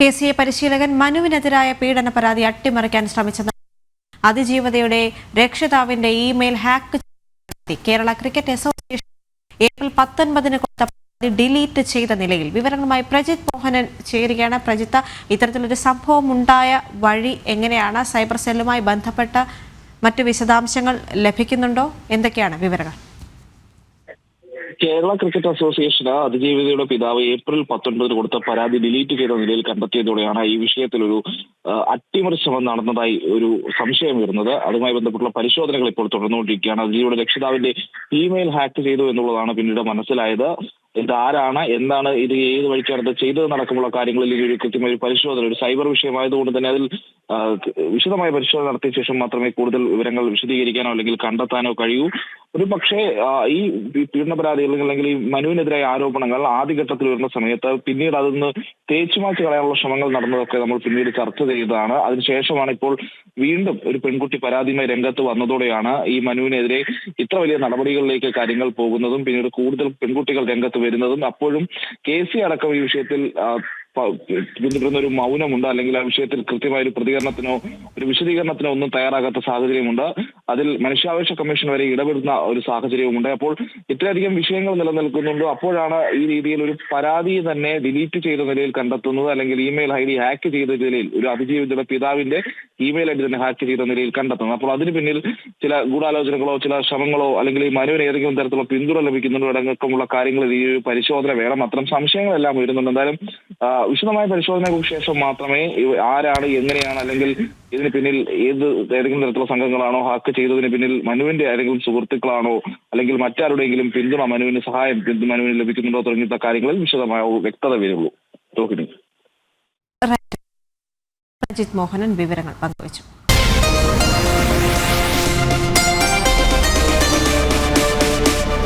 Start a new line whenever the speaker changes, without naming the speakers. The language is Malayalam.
കെ സി എ പരിശീലകൻ മനുവിനെതിരായ പീഡന പരാതി അട്ടിമറിക്കാൻ ശ്രമിച്ചെന്ന അതിജീവതയുടെ രക്ഷിതാവിന്റെ email hack Kerala cricket association April പത്തൊൻപതിന് കൊടുത്ത ഡിലീറ്റ് ചെയ്ത നിലയിൽ വിവരങ്ങളുമായി പ്രജിത് മോഹനൻ ചേരുകയാണ്. പ്രജിത്ത ഇത്തരത്തിലൊരു സംഭവം ഉണ്ടായ വഴി എങ്ങനെയാണ്? സൈബർ സെല്ലുമായി ബന്ധപ്പെട്ട മറ്റു വിശദാംശങ്ങൾ ലഭിക്കുന്നുണ്ടോ? എന്തൊക്കെയാണ് വിവരങ്ങൾ?
കേരള ക്രിക്കറ്റ് അസോസിയേഷന് അതിജീവിതയുടെ പിതാവ് ഏപ്രിൽ പത്തൊൻപതിന് കൊടുത്ത പരാതി ഡിലീറ്റ് ചെയ്ത നിലയിൽ കണ്ടെത്തിയതോടെയാണ് ഈ വിഷയത്തിൽ ഒരു അട്ടിമറി ശ്രമം നടന്നതായി ഒരു സംശയം വരുന്നത്. അതുമായി ബന്ധപ്പെട്ടുള്ള പരിശോധനകൾ ഇപ്പോൾ തുടർന്നുകൊണ്ടിരിക്കുകയാണ്. അതിജീവിയുടെ രക്ഷിതാവിന്റെ ഇമെയിൽ ഹാക്ക് ചെയ്തു എന്നുള്ളതാണ് പിന്നീട് മനസ്സിലായത്. ഇത് ആരാണ് എന്താണ് ഇത് ഏത് വഴിക്കാണ് ഇത് ചെയ്തതെന്നടക്കമുള്ള കാര്യങ്ങളിൽ ഒരു കൃത്യമായ ഒരു പരിശോധന ഒരു സൈബർ വിഷയമായതുകൊണ്ട് തന്നെ അതിൽ വിശദമായ പരിശോധന നടത്തിയ ശേഷം മാത്രമേ കൂടുതൽ വിവരങ്ങൾ വിശദീകരിക്കാനോ അല്ലെങ്കിൽ കണ്ടെത്താനോ കഴിയൂ. ഒരു പക്ഷേ ഈ പീഡന പരാതികൾ അല്ലെങ്കിൽ ഈ മനുവിനെതിരായ ആരോപണങ്ങൾ ആദ്യഘട്ടത്തിൽ വരുന്ന സമയത്ത് പിന്നീട് അതൊന്ന് തേച്ചുമാച്ച് കളയാനുള്ള ശ്രമങ്ങൾ നടന്നതൊക്കെ നമ്മൾ പിന്നീട് ചർച്ച ചെയ്തതാണ്. അതിനുശേഷമാണ് ഇപ്പോൾ വീണ്ടും ഒരു പെൺകുട്ടി പരാതിയുമായി രംഗത്ത് വന്നതോടെയാണ് ഈ മനുവിനെതിരെ ഇത്ര വലിയ നടപടികളിലേക്ക് കാര്യങ്ങൾ പോകുന്നതും പിന്നീട് കൂടുതൽ പെൺകുട്ടികൾ രംഗത്ത് വരുന്നതും. അപ്പോഴും കെ സി അടക്കം ഈ വിഷയത്തിൽ പിന്തുടരുന്ന ഒരു മൗനമുണ്ട് അല്ലെങ്കിൽ ആ വിഷയത്തിൽ കൃത്യമായ ഒരു പ്രതികരണത്തിനോ ഒരു വിശദീകരണത്തിനോ ഒന്നും തയ്യാറാകാത്ത സാഹചര്യമുണ്ട്. അതിൽ മനുഷ്യാവകാശ കമ്മീഷൻ വരെ ഇടപെടുന്ന ഒരു സാഹചര്യവുമുണ്ട്. അപ്പോൾ ഇത്രയധികം വിഷയങ്ങൾ നിലനിൽക്കുന്നുണ്ടോ. അപ്പോഴാണ് ഈ രീതിയിൽ ഒരു പരാതി തന്നെ ഡിലീറ്റ് ചെയ്ത നിലയിൽ കണ്ടെത്തുന്നത് അല്ലെങ്കിൽ ഇമെയിൽ ഐ ഡി ഹാക്ക് ചെയ്ത നിലയിൽ ഒരു അതിജീവിതയുടെ പിതാവിന്റെ ഇമെയിൽ ഐ ഡി തന്നെ ഹാക്ക് ചെയ്ത നിലയിൽ കണ്ടെത്തുന്നത്. അപ്പോൾ അതിന് പിന്നിൽ ചില ഗൂഢാലോചനകളോ ചില ശ്രമങ്ങളോ അല്ലെങ്കിൽ ഈ മനുവിന് ഏതെങ്കിലും തരത്തിലുള്ള പിന്തുണ ലഭിക്കുന്നുണ്ടോ അടങ്ങൾക്കുമുള്ള കാര്യങ്ങളിൽ ഈ ഒരു പരിശോധന വേണം. അത്തരം സംശയങ്ങളെല്ലാം വരുന്നുണ്ട് എന്തായാലും വിശദമായ പരിശോധനയ്ക്ക് ശേഷം മാത്രമേ ആരാണ് എങ്ങനെയാണ് അല്ലെങ്കിൽ ഇതിന് പിന്നിൽ ഏത് ഏതെങ്കിലും തരത്തിലുള്ള സംഘങ്ങളാണോ ഹാക്ക് ചെയ്തതിന് പിന്നിൽ മനുവിന്റെ ആരെങ്കിലും സുഹൃത്തുക്കളാണോ അല്ലെങ്കിൽ മറ്റാരുടെയെങ്കിലും പിന്തുണ മനുവിന് സഹായം മനുവിന് ലഭിക്കുന്നുണ്ടോ തുടങ്ങിയ കാര്യങ്ങളിൽ വിശദമായ വ്യക്തത വരുള്ളൂ. രോഹിണി.
അജിത് മോഹനൻ വിവരങ്ങൾ പങ്കുവച്ചു.